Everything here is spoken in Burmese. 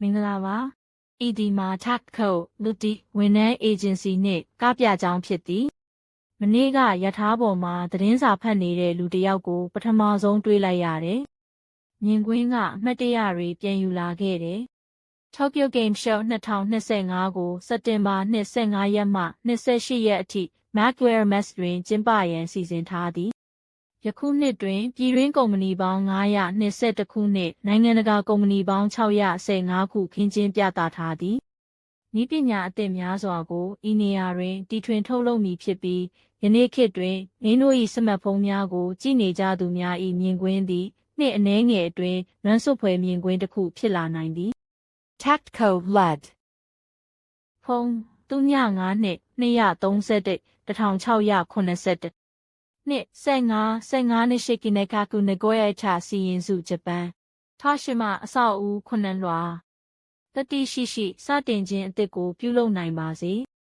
မင်္ဂလာပါဤဒီမှာ Tactical လူတီဝန်ထမ်း agency နှင့်ကပြကြောင်းဖြစ်သည်မနေ့ကယထာပေါ်မှာသတင်းစာဖတ်နေတဲ့လူတစ်ယောက်ကို ပထမဆုံးတွေ့လိုက်ရတယ်မြင်ကွင်းကအမှတ်တရတွေပြန်ယူလာခဲ့တယ် Tokyo Game Show 2025ကိုစက်တင်ဘာ25ရက်မှ28ရက်အထိ Macquarie Mass တွင်ကျင်းပရန်စီစဉ်ထားသည် ယခုနှစ်တွင် ပြည်တွင်းကုမ္ပဏီပေါင်း922ခုနှင့် နိုင်ငံတကာကုမ္ပဏီပေါင်း615ခုခင်းကျင်းပြသထားသည်ဤပညာအသစ်များစွာကိုဤနေရာတွင်တီထွင်ထုတ်လုပ်မည်ဖြစ်ပြီးယနေ့ခေတ်တွင်မင်းတို့၏စမတ်ဖုန်းများကို ကြည့်နေကြသူများ၏မြင်ကွင်းသည်နှစ်အနည်းငယ်အတွင်းလွမ်းဆွဖွယ်မြင်ကွင်းတစ်ခုဖြစ်လာနိုင်သည် Tactco LED ဖုန်း305နှစ်231 1681 နှစ်15 15နှစ်ရှိကိနေကာကုနဂိုယချစီရင်စုဂျပန်ထာရှိမအဆောက်အဦခုနှစ်လွှာတတိရှိရှိစတင်ခြင်းအသစ်ကိုပြုလုပ်နိုင်ပါစေ